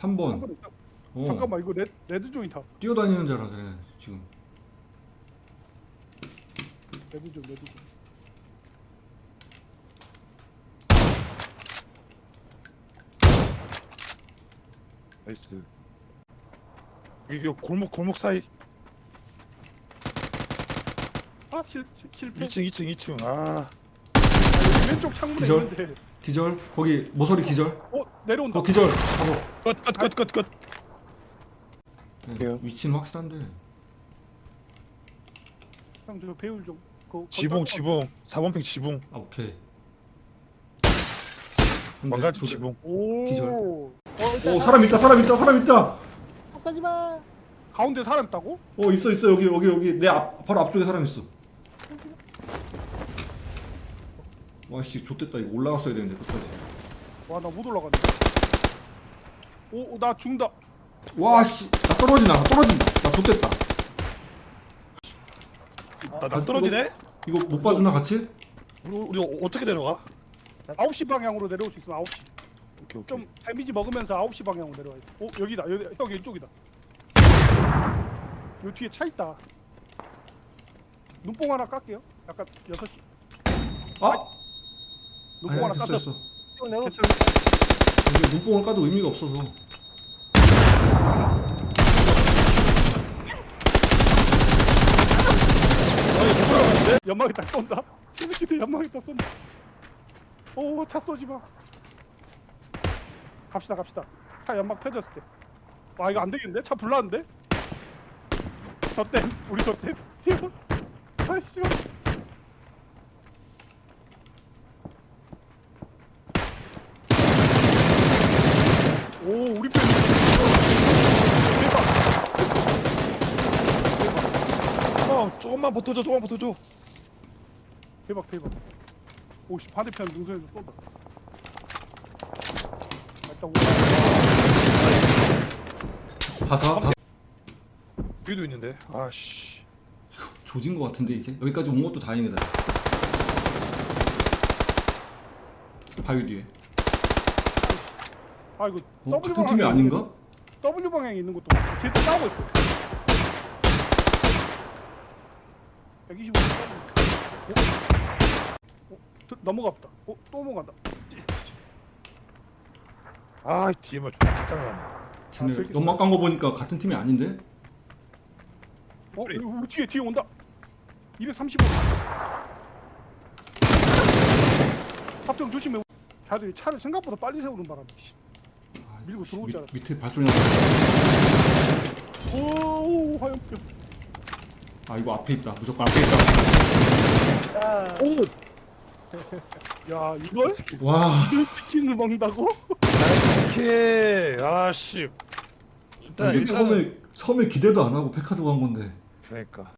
3번. 한번 있다. 어. 잠깐만 이거 레, 레드 조인타. 뛰어다니는 자라 그래 지금. 레드 조 레드 조. 나이스. 이게 골목 골목 사이 아 실, 실, 실패. 2층 2층 2층 아 아, 여기 왼쪽 창문에 기절. 있는데. 기절. 거기 모서리 기절. 어 내려온다. 어 기절. 바로. 끝끝 끝 끝끝 네, 그래요? 위치는 확실한데. 형 저 배율 좀. 그, 지붕 지붕 4번 핑 지붕 아 오케이. 근데 저기- 지붕 오. 기절. 어, 오 사람 있다 사람 있다 사람 있다. 쏘지 마. 가운데 사람 있다고? 어 있어 있어 여기 여기 여기 내 앞 바로 앞쪽에 사람 있어. 와씨 좋됐다 이거 올라갔어야 되는데 끝까지. 와 나 못 올라가네. 오, 오, 나 죽는다. 와씨 나 떨어지나 나 떨어진다 나 좋됐다. 나, 나 떨어지네? 이거 못 봐주나 같이? 우리, 우리 어- 어떻게 내려가? 9시 방향으로 내려올 수 있으면 9시. 오케이 오케이 좀 데미지 먹으면서 9시 방향으로 내려와야 돼. 오, 여기다. 여기 형 왼쪽이다. 요 뒤에 차 있다. 눈뽕 하나 깎게요. 약간 6시. 아 눈뽕 아니 하나 깎았어. 됐어. 괜찮아. 이게 눈뽕을 까도 의미가 없어서. 아니 못 들어가는데? 연막이 딱 쏜다. 이 새끼들 연막이 딱 쏜다. 오, 차 쏘지 마. 갑시다, 갑시다. 차 연막 펴졌을 때. 와, 이거 안 되겠는데? 차 불나는데? 저땐 우리 저땐 뛰어. 아이씨. 오, 우리 편. 조금만 버텨줘 조금만 버텨줘. 대박 대박. 오씨 반대편 능선에서 쏜다 아, 일단 바사 바... 위에도 있는데. 아씨. 조진 것 같은데 이제? 여기까지 온 것도 다행이다. 바위 뒤에. 아 이거 어, W 같은 방향 팀이 아닌가? W 방향에 있는 것도 쟤또 싸우고 있어 125 싸우고 있어 어? 어? 드- 넘어갔다 어? 또 넘어간다 아 DMR 존나 짜증나네 쟤네 저기 연막 깐 거 보니까 같은 팀이 아닌데? 어? 이거 뒤에 뒤에 온다 235 합병 조심해 자들이 차를 생각보다 빨리 세우는 바람에 씨. 아, 밀고 씨, 들어오지 밑- 않았어. 밑에 발소리 나. 오 화염병 아 이거 앞에 있다. 무조건 앞에 있다. 오! 야 이걸? 와. 이걸 치킨을 먹는다고? 나이스 치킨 아씨 일단 이게 일단은 처음에 처음에 기대도 안 하고 페카도 간 건데. 그러니까